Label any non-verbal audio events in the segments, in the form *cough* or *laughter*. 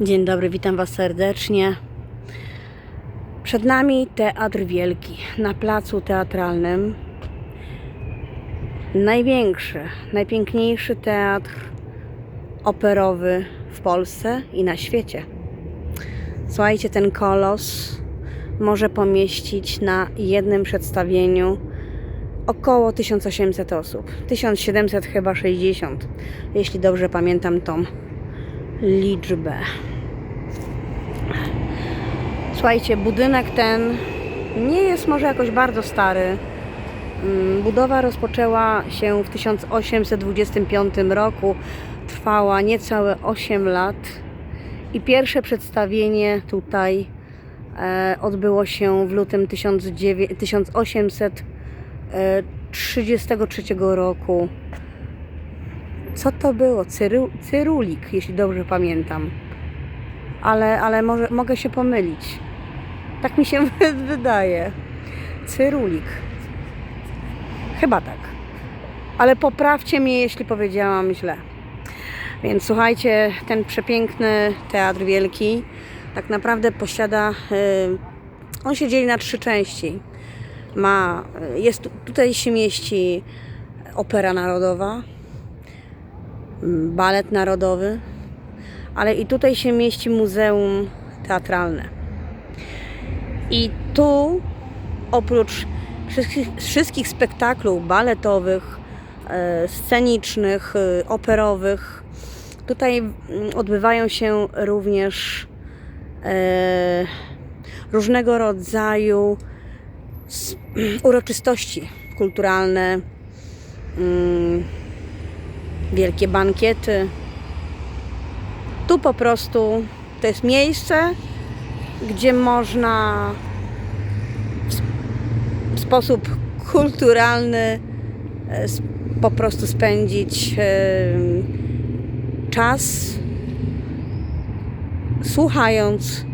Dzień dobry, witam Was serdecznie. Przed nami Teatr Wielki na placu teatralnym. Największy, najpiękniejszy teatr operowy w Polsce i na świecie. Słuchajcie, ten kolos może pomieścić na jednym przedstawieniu około 1800 osób. 1700 chyba 60, jeśli dobrze pamiętam tą liczbę. Słuchajcie, budynek ten nie jest może jakoś bardzo stary. Mm, Budowa rozpoczęła się w 1825 roku, trwała niecałe 8 lat i pierwsze przedstawienie tutaj e, odbyło się w lutym 1900 1833 roku. Co to było? Cyru, cyrulik, jeśli dobrze pamiętam. Ale, ale może, mogę się pomylić. Tak mi się *laughs* wydaje. Cyrulik. Chyba tak. Ale poprawcie mnie, jeśli powiedziałam źle. Więc słuchajcie, ten przepiękny Teatr Wielki tak naprawdę posiada. y, on się dzieli na trzy części. Ma, y, jest, tu- tutaj się mieści Opera Narodowa, Balet Narodowy, ale i tutaj się mieści Muzeum Teatralne. I tu oprócz wszystkich, wszystkich spektaklów baletowych, e, scenicznych, e, operowych, tutaj mm, odbywają się również e, różnego rodzaju *clears throat* uroczystości kulturalne, mm, wielkie bankiety. Tu po prostu to jest miejsce, gdzie można w sp- w sposób kulturalny e, po prostu spędzić e, czas słuchając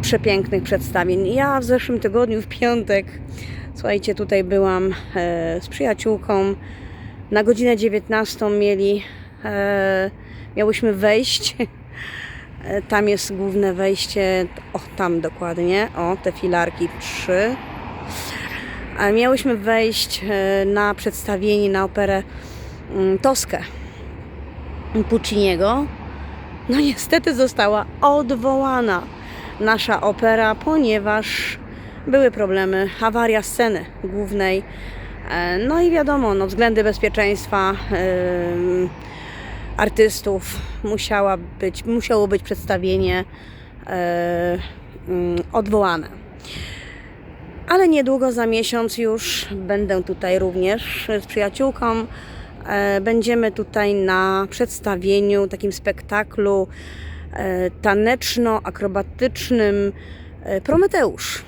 przepięknych przedstawień. Ja w zeszłym tygodniu, w piątek, słuchajcie, tutaj byłam e, z przyjaciółką. Na godzinę 19 mieli, e, miałyśmy wejść. E, Tam jest główne wejście, o tam dokładnie, o te filarki trzy. A miałyśmy wejść e, na przedstawienie, na operę mm, Toskę Pucciniego. No niestety została odwołana nasza opera, ponieważ były problemy, awaria sceny głównej. E, No i wiadomo, no, względy bezpieczeństwa em, artystów musiała być, musiało być przedstawienie e, mm, odwołane. Ale niedługo, za miesiąc już będę tutaj również z przyjaciółką. E, Będziemy tutaj na przedstawieniu, takim spektaklu e, taneczno-akrobatycznym e, Prometeusz.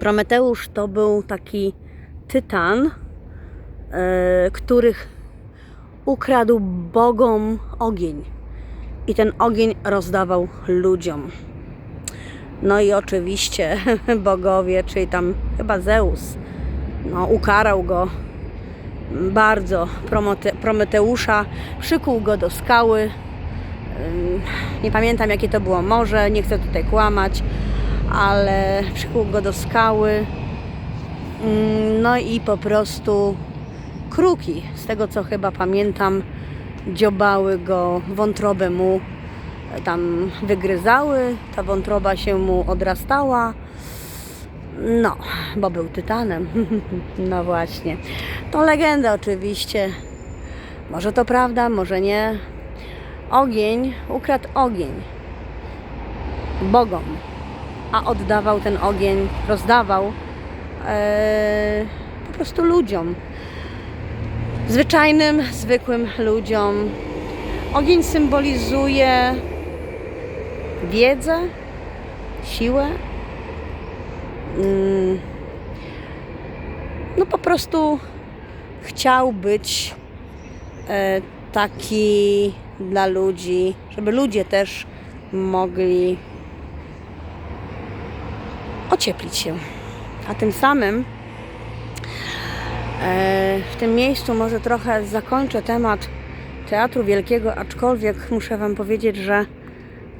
Prometeusz to był taki tytan, e, których ukradł bogom ogień. I ten ogień rozdawał ludziom. No i oczywiście *laughs* bogowie, czyli tam chyba Zeus, no, ukarał go bardzo Prometeusza, przykuł go do skały. Nie pamiętam jakie to było morze, nie chcę tutaj kłamać, ale przykuł go do skały. Ym, No i po prostu kruki, z tego co chyba pamiętam, dziobały go, wątrobę mu tam wygryzały, ta wątroba się mu odrastała. No, bo był tytanem. *laughs* No właśnie. To legenda oczywiście. Może to prawda, może nie. Ogień, ukradł ogień bogom, a oddawał ten ogień, rozdawał po prostu ludziom. Zwyczajnym, zwykłym ludziom. Ogień symbolizuje wiedzę, siłę, mm, no po prostu chciał być e, taki dla ludzi, żeby ludzie też mogli ocieplić się. A tym samym e, w tym miejscu może trochę zakończę temat Teatru Wielkiego, aczkolwiek muszę Wam powiedzieć, że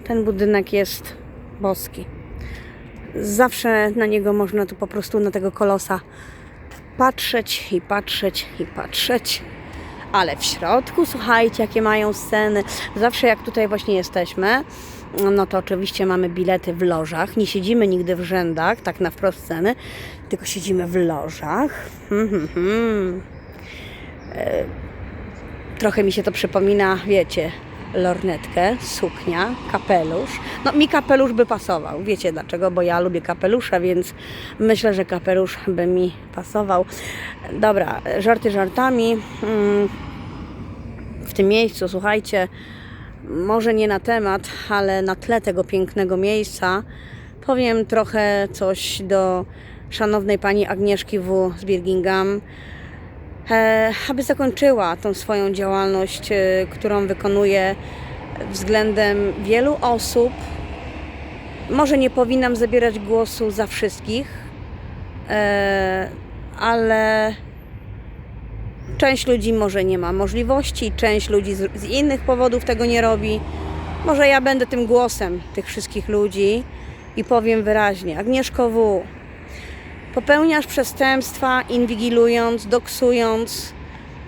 ten budynek jest boski. Zawsze na niego można tu po prostu na tego kolosa patrzeć i patrzeć i patrzeć. Ale w środku, słuchajcie, jakie mają sceny. Zawsze jak tutaj właśnie jesteśmy, no to oczywiście mamy bilety w lożach. Nie siedzimy nigdy w rzędach, tak na wprost sceny, tylko siedzimy w lożach. Hmm, hmm, hmm. E, Trochę mi się to przypomina, wiecie, lornetkę, suknia, kapelusz. No mi kapelusz by pasował. Wiecie dlaczego? Bo ja lubię kapelusze, więc myślę, że kapelusz by mi pasował. Dobra, żarty żartami. W tym miejscu, słuchajcie, może nie na temat, ale na tle tego pięknego miejsca powiem trochę coś do szanownej pani Agnieszki W. z Birmingham e, aby zakończyła tą swoją działalność, e, którą wykonuje względem wielu osób. Może nie powinnam zabierać głosu za wszystkich, e, ale część ludzi może nie ma możliwości, część ludzi z, z innych powodów tego nie robi. Może ja będę tym głosem tych wszystkich ludzi i powiem wyraźnie: Agnieszko W popełniasz przestępstwa inwigilując, doksując,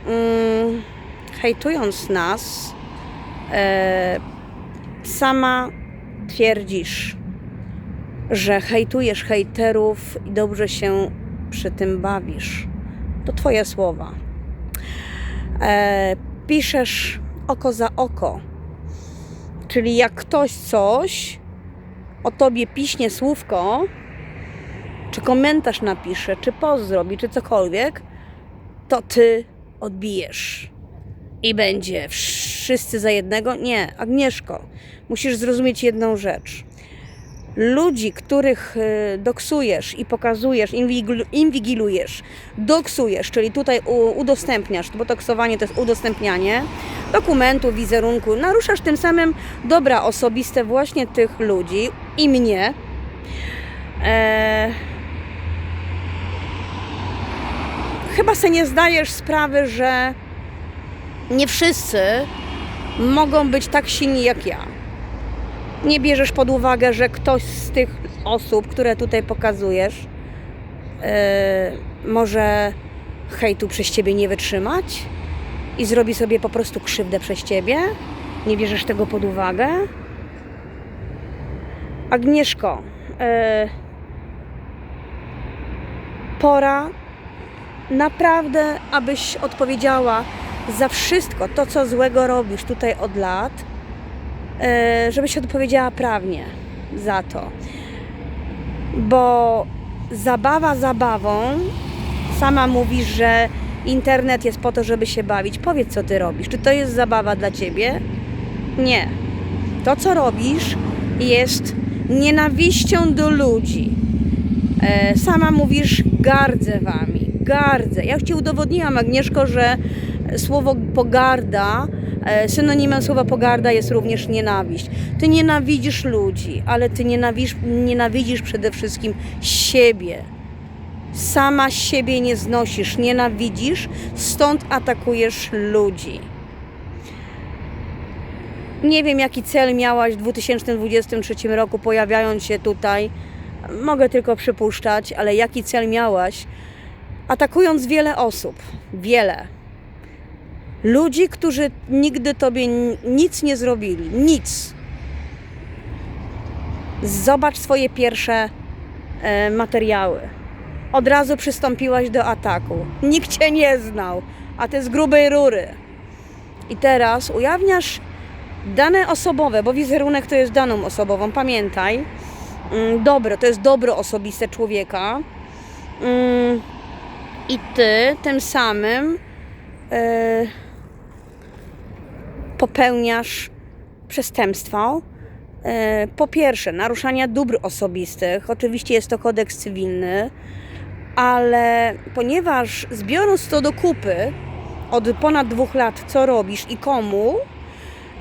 mm, hejtując nas, e, sama twierdzisz, że hejtujesz hejterów i dobrze się przy tym bawisz. To Twoje słowa. E, piszesz oko za oko, czyli jak ktoś coś o tobie piśnie słówko, czy komentarz napisze, czy post zrobi, czy cokolwiek, to ty odbijesz. I będzie wszyscy za jednego? Nie, Agnieszko, musisz zrozumieć jedną rzecz. Ludzi, których y, doksujesz i pokazujesz, inwigil- inwigilujesz, doksujesz, czyli tutaj udostępniasz, bo doksowanie to jest udostępnianie dokumentu, wizerunku, naruszasz tym samym dobra osobiste właśnie tych ludzi i mnie. Eee, chyba sobie nie zdajesz sprawy, że nie wszyscy mogą być tak silni jak ja. Nie bierzesz pod uwagę, że ktoś z tych osób, które tutaj pokazujesz, yy, może hejtu przez ciebie nie wytrzymać i zrobi sobie po prostu krzywdę przez ciebie. Nie bierzesz tego pod uwagę. Agnieszko, yy, pora naprawdę, abyś odpowiedziała za wszystko to, co złego robisz tutaj od lat, e, żebyś odpowiedziała prawnie za to. Bo zabawa zabawą, sama mówisz, że internet jest po to, żeby się bawić. Powiedz, co ty robisz. Czy to jest zabawa dla ciebie? Nie. To, co robisz, jest nienawiścią do ludzi. E, Sama mówisz, gardzę wami, gardzę. Ja już ci udowodniłam, Agnieszko, że słowo pogarda, synonimem słowa pogarda jest również nienawiść. Ty nienawidzisz ludzi, ale ty nienawidzisz, nienawidzisz przede wszystkim siebie. Sama siebie nie znosisz, nienawidzisz, stąd atakujesz ludzi. Nie wiem, jaki cel miałaś w 2023 roku, pojawiając się tutaj. Mogę tylko przypuszczać, ale jaki cel miałaś, atakując wiele osób, wiele. Ludzi, którzy nigdy tobie nic nie zrobili, nic. Zobacz swoje pierwsze e, materiały. Od razu przystąpiłaś do ataku. Nikt cię nie znał, a ty z grubej rury. I teraz ujawniasz dane osobowe, bo wizerunek to jest daną osobową, pamiętaj. Mm, Dobro, to jest dobro osobiste człowieka. Mm, I ty tym samym e, popełniasz przestępstwo. E, Po pierwsze, naruszania dóbr osobistych. Oczywiście jest to kodeks cywilny, ale ponieważ zbiorąc to do kupy od ponad dwóch lat, co robisz i komu,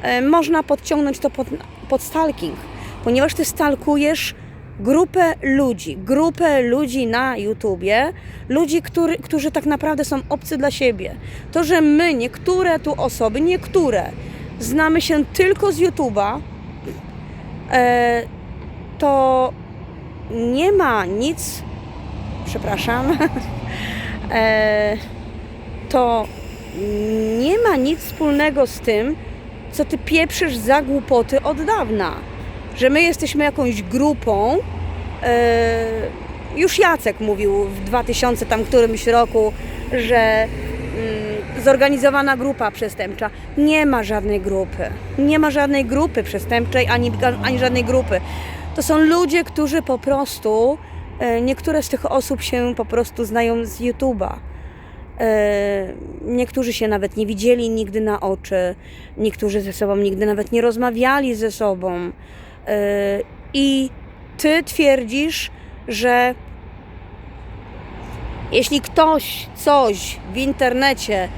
e, można podciągnąć to pod, pod stalking, ponieważ ty stalkujesz grupę ludzi, grupę ludzi na YouTubie, ludzi, który, którzy tak naprawdę są obcy dla siebie. To, że my, niektóre tu osoby, niektóre, znamy się tylko z YouTuba, e, to nie ma nic, przepraszam, *laughs* e, to nie ma nic wspólnego z tym, co ty pieprzysz za głupoty od dawna. Że my jesteśmy jakąś grupą. E, już Jacek mówił w 2000 tam którymś roku, że mm, zorganizowana grupa przestępcza. Nie ma żadnej grupy. Nie ma żadnej grupy przestępczej ani, ani żadnej grupy. To są ludzie, którzy po prostu, e, niektóre z tych osób się po prostu znają z YouTube'a. E, Niektórzy się nawet nie widzieli nigdy na oczy, niektórzy ze sobą nigdy nawet nie rozmawiali ze sobą. E, I ty twierdzisz, że jeśli ktoś coś w internecie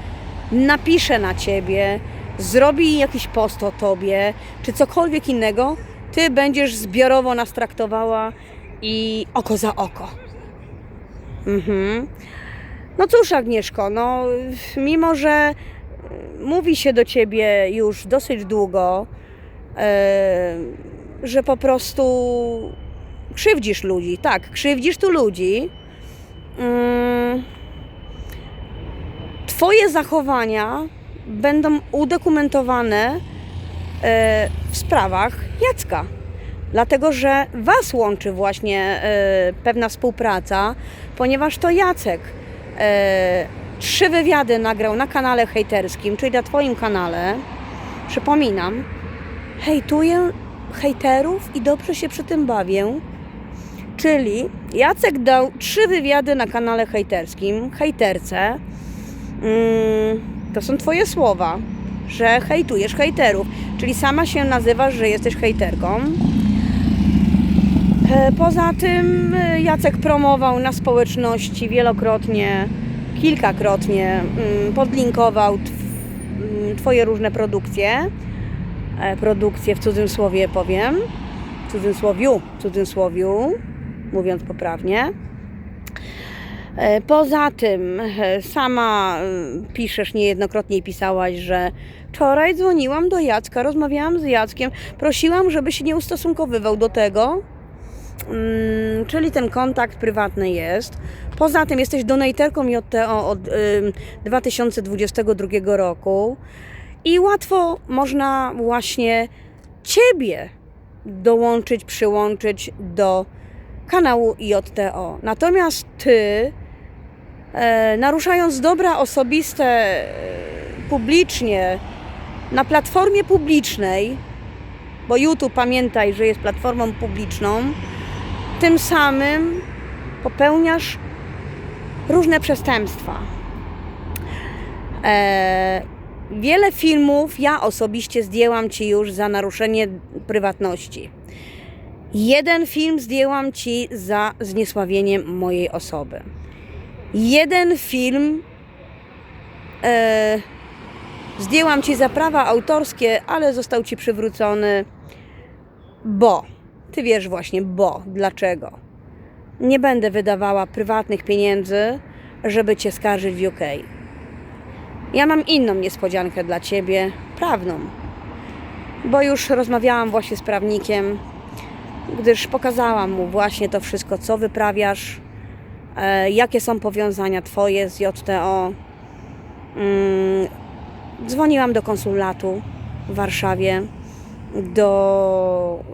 napisze na ciebie, zrobi jakiś post o tobie, czy cokolwiek innego, ty będziesz zbiorowo nas traktowała i oko za oko. Mhm. No cóż, Agnieszko, no mimo, że y, mówi się do ciebie już dosyć długo, e, że po prostu krzywdzisz ludzi. Tak, krzywdzisz tu ludzi. Mm, Twoje zachowania będą udokumentowane e, w sprawach Jacka. Dlatego, że Was łączy właśnie e, pewna współpraca, ponieważ to Jacek e, trzy wywiady nagrał na kanale hejterskim, czyli na Twoim kanale. Przypominam, hejtuję hejterów i dobrze się przy tym bawię. Czyli Jacek dał trzy wywiady na kanale hejterskim, hejterce. Mm, to są Twoje słowa, że hejtujesz hejterów. Czyli sama się nazywasz, że jesteś hejterką. E, Poza tym e, Jacek promował na społeczności wielokrotnie, kilkakrotnie, mm, podlinkował mm, Twoje różne produkcje. E, Produkcje w cudzysłowie powiem, w cudzysłowiu, w cudzysłowiu, mówiąc poprawnie. E, Poza tym, e, sama piszesz niejednokrotnie i pisałaś, że wczoraj dzwoniłam do Jacka, rozmawiałam z Jackiem, prosiłam, żeby się nie ustosunkowywał do tego, Mm, czyli ten kontakt prywatny jest. Poza tym jesteś donatorką JTO od ym, 2022 roku i łatwo można właśnie Ciebie dołączyć, przyłączyć do kanału JTO. Natomiast Ty, e, naruszając dobra osobiste e, publicznie, na platformie publicznej, bo YouTube pamiętaj, że jest platformą publiczną, tym samym popełniasz różne przestępstwa. E, wiele filmów ja osobiście zdjęłam ci już za naruszenie prywatności. Jeden film zdjęłam ci za zniesławienie mojej osoby. Jeden film e, zdjęłam ci za prawa autorskie, ale został ci przywrócony, bo ty wiesz właśnie, bo dlaczego. Nie będę wydawała prywatnych pieniędzy, żeby cię skarżyć w UK. Ja mam inną niespodziankę dla ciebie, prawną. Bo już rozmawiałam właśnie z prawnikiem, gdyż pokazałam mu właśnie to wszystko, co wyprawiasz, e, jakie są powiązania twoje z JTO. Mm, dzwoniłam do konsulatu w Warszawie, do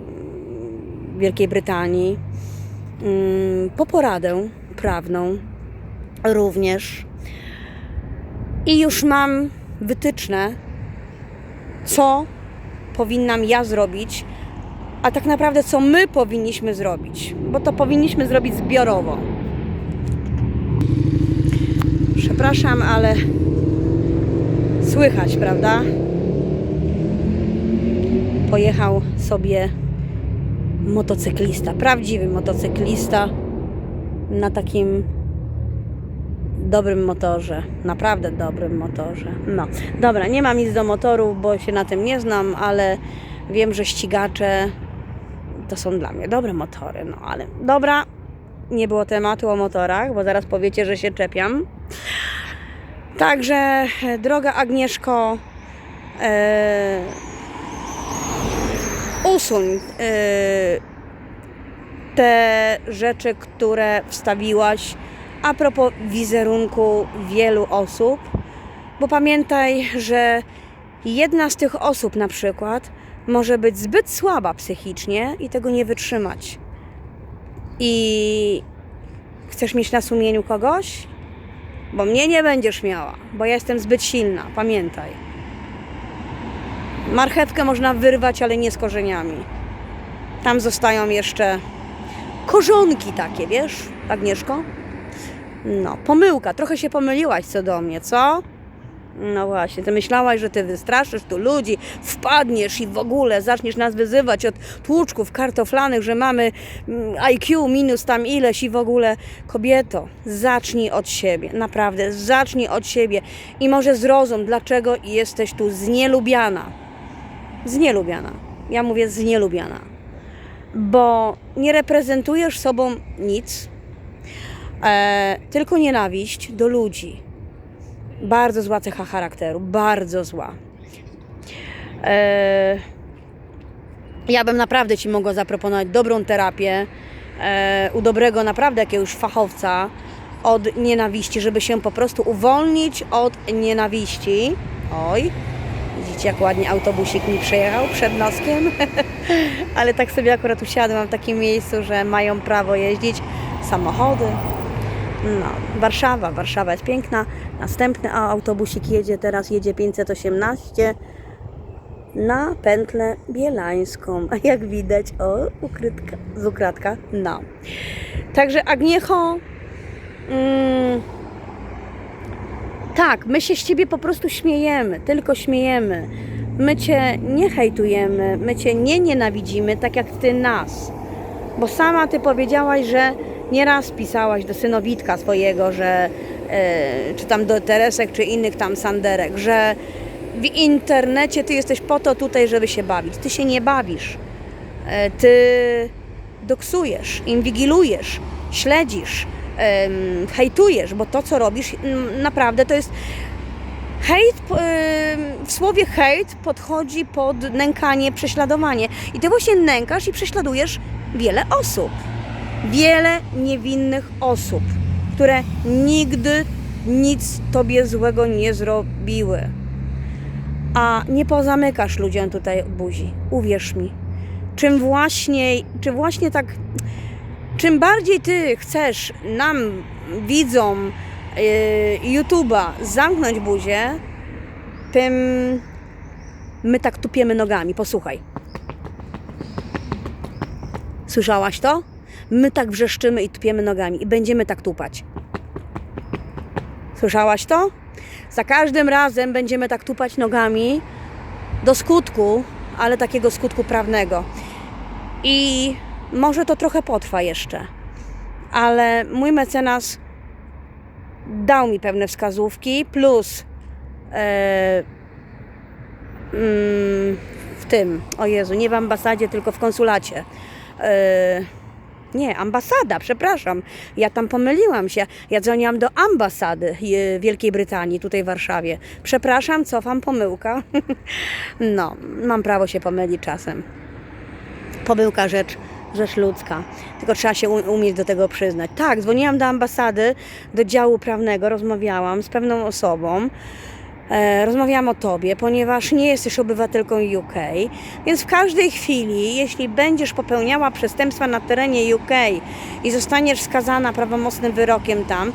Wielkiej Brytanii mm, po poradę prawną również. I już mam wytyczne, co powinnam ja zrobić, a tak naprawdę co my powinniśmy zrobić, bo to powinniśmy zrobić zbiorowo. Przepraszam, ale słychać, prawda? Pojechał sobie motocyklista, prawdziwy motocyklista na takim dobrym motorze, naprawdę dobrym motorze. No, dobra, nie mam nic do motoru, bo się na tym nie znam, ale wiem, że ścigacze to są dla mnie dobre motory, no ale dobra, nie było tematu o motorach, bo zaraz powiecie, że się czepiam. Także, e, droga Agnieszko, e, usuń e, te rzeczy, które wstawiłaś a propos wizerunku wielu osób, bo pamiętaj, że jedna z tych osób na przykład może być zbyt słaba psychicznie i tego nie wytrzymać. I chcesz mieć na sumieniu kogoś? Bo mnie nie będziesz miała, bo ja jestem zbyt silna, pamiętaj. Marchewkę można wyrwać, ale nie z korzeniami. Tam zostają jeszcze korzonki takie, wiesz, Agnieszko? No, pomyłka, trochę się pomyliłaś co do mnie, co? No właśnie, ty myślałaś, że ty wystraszysz tu ludzi, wpadniesz i w ogóle zaczniesz nas wyzywać od tłuczków kartoflanych, że mamy mm, IQ minus tam ileś i w ogóle. Kobieto, zacznij od siebie, naprawdę, zacznij od siebie i może zrozum, dlaczego jesteś tu znielubiana. Znielubiana. Ja mówię znielubiana. Bo nie reprezentujesz sobą nic, e, tylko nienawiść do ludzi. Bardzo zła cecha charakteru, bardzo zła. E, ja bym naprawdę Ci mogła zaproponować dobrą terapię e, u dobrego, naprawdę jakiegoś fachowca od nienawiści, żeby się po prostu uwolnić od nienawiści. Oj, widzicie jak ładnie autobusik mi przejechał przed noskiem, *laughs* ale tak sobie akurat usiadłam w takim miejscu, że mają prawo jeździć samochody, no, Warszawa, Warszawa jest piękna. Następny autobusik jedzie teraz, jedzie 518 na pętlę bielańską. *laughs* A jak widać, o, ukrytka, z ukradka, no. Także Agniecho, mm, tak, my się z Ciebie po prostu śmiejemy, tylko śmiejemy. My Cię nie hejtujemy, my Cię nie nienawidzimy, tak jak Ty nas. Bo sama Ty powiedziałaś, że nieraz pisałaś do synowitka swojego, że e, czy tam do Teresek, czy innych tam Sanderek, że w internecie Ty jesteś po to tutaj, żeby się bawić. Ty się nie bawisz. E, ty doksujesz, inwigilujesz, śledzisz, hejtujesz, bo to, co robisz, naprawdę to jest Hejt, w słowie hejt podchodzi pod nękanie, prześladowanie. I ty właśnie nękasz i prześladujesz wiele osób. Wiele niewinnych osób, które nigdy nic tobie złego nie zrobiły. A nie pozamykasz ludziom tutaj buzi. Uwierz mi. Czym właśnie, czy właśnie tak, czym bardziej ty chcesz nam, widzom yy, YouTube'a zamknąć buzię, tym my tak tupiemy nogami. Posłuchaj. Słyszałaś to? My tak wrzeszczymy i tupiemy nogami i będziemy tak tupać. Słyszałaś to? Za każdym razem będziemy tak tupać nogami do skutku, ale takiego skutku prawnego. I może to trochę potrwa jeszcze, ale mój mecenas dał mi pewne wskazówki, plus e, mm, w tym, o Jezu, nie w ambasadzie, tylko w konsulacie. E, nie, ambasada, przepraszam. Ja tam pomyliłam się. Ja dzwoniłam do ambasady e, Wielkiej Brytanii, tutaj w Warszawie. Przepraszam, cofam, pomyłka. *laughs* no, mam prawo się pomylić czasem. Pomyłka rzecz, rzecz ludzka. Tylko trzeba się umieć do tego przyznać. Tak, dzwoniłam do ambasady, do działu prawnego, rozmawiałam z pewną osobą. E, rozmawiałam o tobie, ponieważ nie jesteś obywatelką UK, więc w każdej chwili, jeśli będziesz popełniała przestępstwa na terenie UK i zostaniesz skazana prawomocnym wyrokiem tam,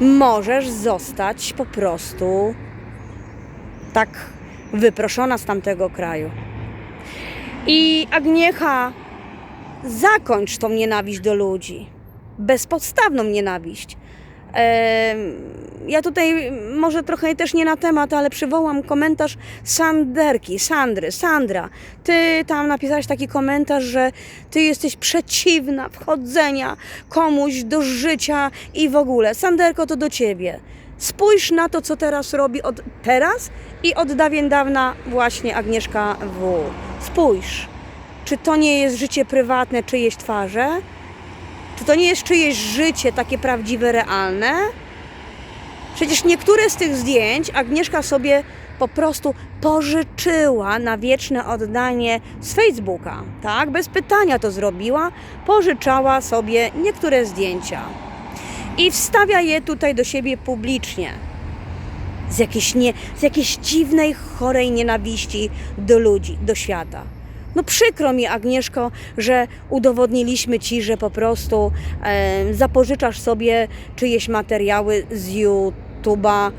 możesz zostać po prostu tak wyproszona z tamtego kraju. I Agniecha, zakończ tą nienawiść do ludzi. Bezpodstawną nienawiść. Ja tutaj może trochę też nie na temat, ale przywołam komentarz Sanderki, Sandry, Sandra. Ty tam napisałaś taki komentarz, że ty jesteś przeciwna wchodzenia komuś do życia i w ogóle. Sanderko, to do ciebie. Spójrz na to, co teraz robi od teraz i od dawien dawna właśnie Agnieszka W. Spójrz. Czy to nie jest życie prywatne czyjeś twarze? Czy to nie jest czyjeś życie takie prawdziwe, realne? Przecież niektóre z tych zdjęć Agnieszka sobie po prostu pożyczyła na wieczne oddanie z Facebooka. Tak, bez pytania to zrobiła. Pożyczała sobie niektóre zdjęcia i wstawia je tutaj do siebie publicznie. Z jakiejś, nie, z jakiejś dziwnej, chorej nienawiści do ludzi, do świata. No przykro mi, Agnieszko, że udowodniliśmy ci, że po prostu e, zapożyczasz sobie czyjeś materiały z YouTube'a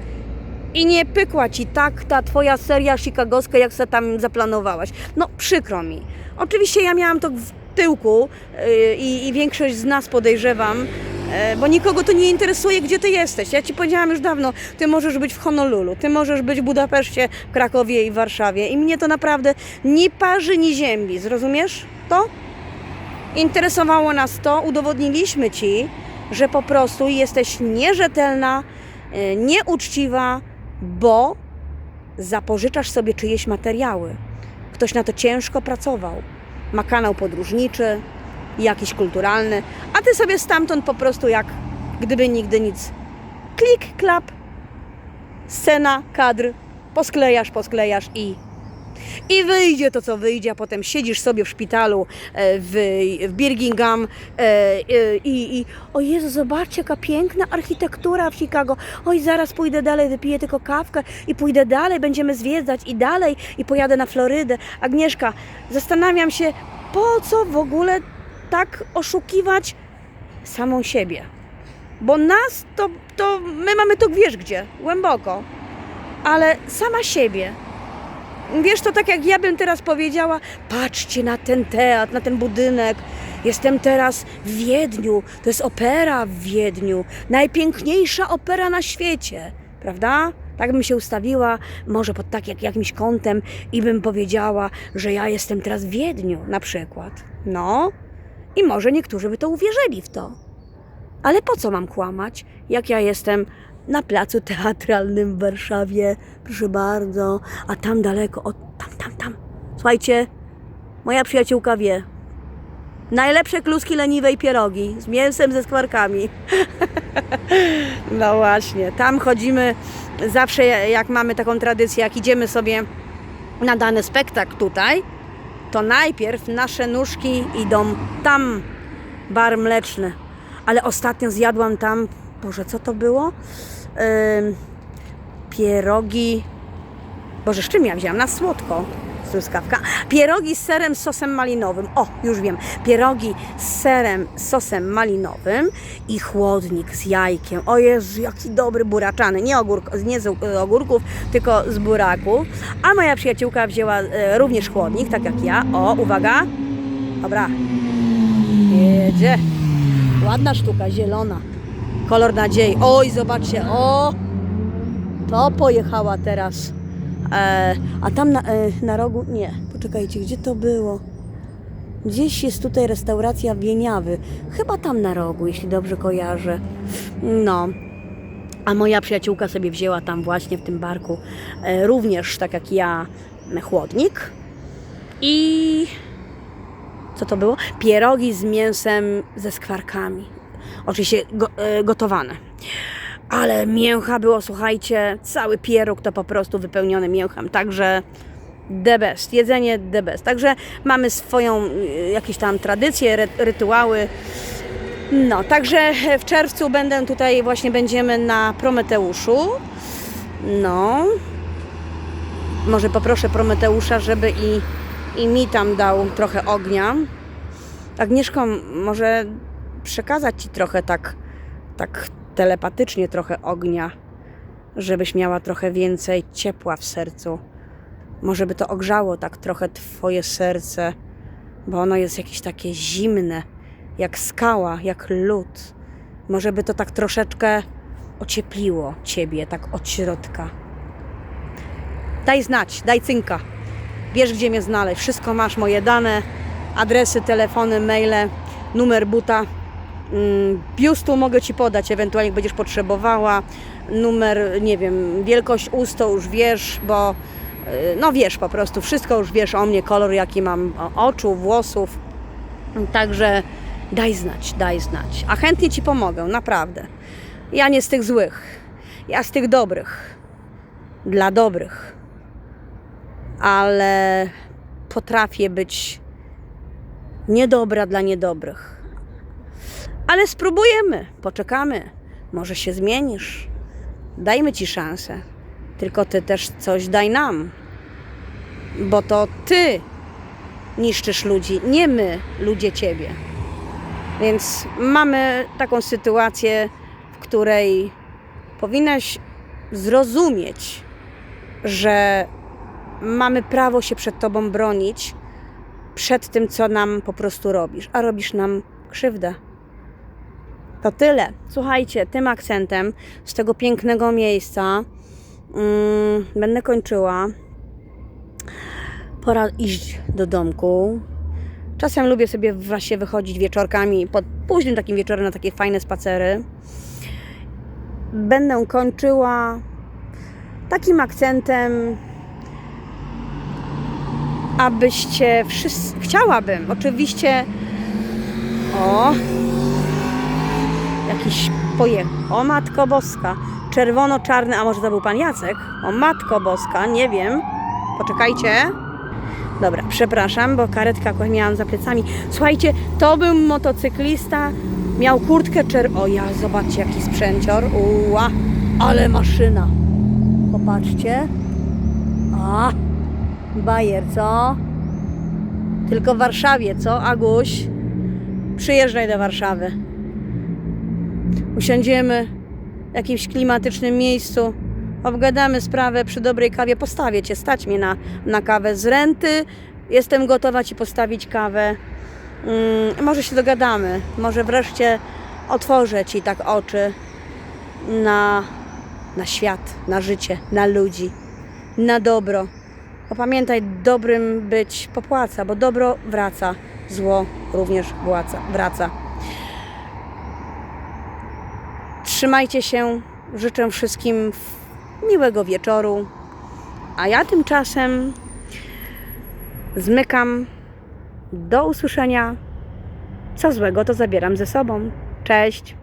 i nie pykła ci tak ta twoja seria chicagowska, jak se tam zaplanowałaś. No przykro mi. Oczywiście ja miałam to w tyłku yy, i, większość z nas podejrzewam, bo nikogo to nie interesuje, gdzie ty jesteś. Ja ci powiedziałam już dawno, ty możesz być w Honolulu, ty możesz być w Budapeszcie, w Krakowie i w Warszawie i mnie to naprawdę ni parzy, ni ziębi. Zrozumiesz to? Interesowało nas to, udowodniliśmy ci, że po prostu jesteś nierzetelna, yy, nieuczciwa, bo zapożyczasz sobie czyjeś materiały. Ktoś na to ciężko pracował. Ma kanał podróżniczy, jakiś kulturalny, a ty sobie stamtąd po prostu jak gdyby nigdy nic. Klik, klap, scena, kadr, posklejasz, posklejasz i i wyjdzie to, co wyjdzie, a potem siedzisz sobie w szpitalu e, w, w Birmingham e, e, i, i o Jezu, zobaczcie, jaka piękna architektura w Chicago. Oj, zaraz pójdę dalej, wypiję tylko kawkę i pójdę dalej, będziemy zwiedzać i dalej i pojadę na Florydę. Agnieszka, zastanawiam się, po co w ogóle tak oszukiwać samą siebie? Bo nas to, to my mamy to wiesz gdzie, głęboko, ale sama siebie. Wiesz, to tak jak ja bym teraz powiedziała, patrzcie na ten teatr, na ten budynek. Jestem teraz w Wiedniu, to jest opera w Wiedniu, najpiękniejsza opera na świecie, prawda? Tak bym się ustawiła, może pod tak jak jakimś kątem i bym powiedziała, że ja jestem teraz w Wiedniu na przykład. No, i może niektórzy by to uwierzyli w to. Ale po co mam kłamać, jak ja jestem na placu teatralnym w Warszawie, proszę bardzo, a tam daleko, o tam, tam, tam. Słuchajcie, moja przyjaciółka wie. Najlepsze kluski leniwej pierogi z mięsem, ze skwarkami. *laughs* no właśnie, tam chodzimy zawsze, jak mamy taką tradycję, jak idziemy sobie na dany spektakl tutaj, to najpierw nasze nóżki idą tam, bar mleczny. Ale ostatnio zjadłam tam, Boże, co to było? Ym, pierogi. Boże, z czym ja wzięłam? Na słodko. Truskawka. Pierogi z serem, sosem malinowym. O, już wiem. Pierogi z serem, sosem malinowym i chłodnik z jajkiem. O Jezu, jaki dobry buraczany. Nie, nie z ogórków, tylko z buraków. A moja przyjaciółka wzięła e, również chłodnik, tak jak ja. O, uwaga. Dobra. Jedzie. Ładna sztuka, zielona. Kolor nadziei. Oj, zobaczcie, o! To pojechała teraz. E, a tam na, e, na rogu, nie, poczekajcie, gdzie to było? Gdzieś jest tutaj restauracja Wieniawy. Chyba tam na rogu, jeśli dobrze kojarzę. No. A moja przyjaciółka sobie wzięła tam właśnie w tym barku e, również, tak jak ja, chłodnik. I co to było? Pierogi z mięsem ze skwarkami. Oczywiście go, e, gotowane. Ale mięcha było, słuchajcie, cały pieróg to po prostu wypełniony mięchem. Także the best, jedzenie the best. Także mamy swoją y, jakieś tam tradycje, ry- rytuały. No, także w czerwcu będę tutaj, właśnie będziemy na Prometeuszu. No. Może poproszę Prometeusza, żeby i, i mi tam dał trochę ognia. Agnieszko, może przekazać Ci trochę tak, tak telepatycznie trochę ognia, żebyś miała trochę więcej ciepła w sercu. Może by to ogrzało tak trochę Twoje serce, bo ono jest jakieś takie zimne, jak skała, jak lód. Może by to tak troszeczkę ociepliło Ciebie, tak od środka. Daj znać, daj cynka. Wiesz, gdzie mnie znaleźć. Wszystko masz, moje dane, adresy, telefony, maile, numer buta. Mm, Biustu mogę Ci podać, ewentualnie jak będziesz potrzebowała. Numer, nie wiem, wielkość ust to już wiesz, bo no wiesz po prostu, wszystko już wiesz o mnie, kolor jaki mam oczu, włosów. Także daj znać, daj znać. A chętnie Ci pomogę, naprawdę. Ja nie z tych złych, ja z tych dobrych. Dla dobrych. Ale potrafię być niedobra dla niedobrych. Ale spróbujemy, poczekamy. Może się zmienisz. Dajmy Ci szansę. Tylko Ty też coś daj nam. Bo to Ty niszczysz ludzi, nie my, ludzie Ciebie. Więc mamy taką sytuację, w której powinnaś zrozumieć, że mamy prawo się przed Tobą bronić, przed tym, co nam po prostu robisz, a robisz nam krzywdę. To tyle. Słuchajcie, tym akcentem z tego pięknego miejsca mm, będę kończyła. Pora iść do domku. Czasem lubię sobie właśnie wychodzić wieczorkami, pod późnym takim wieczorem na takie fajne spacery. Będę kończyła takim akcentem, abyście wszyscy. Chciałabym, oczywiście. O, jakiś pojech. O Matko Boska. Czerwono-czarny, a może to był pan Jacek? O Matko Boska, nie wiem. Poczekajcie. Dobra, przepraszam, bo karetka akurat miałam za plecami. Słuchajcie, to był motocyklista, miał kurtkę czer... O ja, zobaczcie jaki sprzęcior. Uła, ale maszyna. Popatrzcie. A, bajer, co? Tylko w Warszawie, co, Aguś? Przyjeżdżaj do Warszawy. Usiądziemy w jakimś klimatycznym miejscu, obgadamy sprawę przy dobrej kawie. Postawię cię, stać mnie na, na kawę z renty. Jestem gotowa ci postawić kawę. Mm, może się dogadamy. Może wreszcie otworzę ci tak oczy na, na świat, na życie, na ludzi, na dobro. Bo pamiętaj, dobrym być popłaca, bo dobro wraca, zło również wraca. wraca. Trzymajcie się. Życzę wszystkim miłego wieczoru. A ja tymczasem zmykam. Do usłyszenia. Co złego to zabieram ze sobą. Cześć.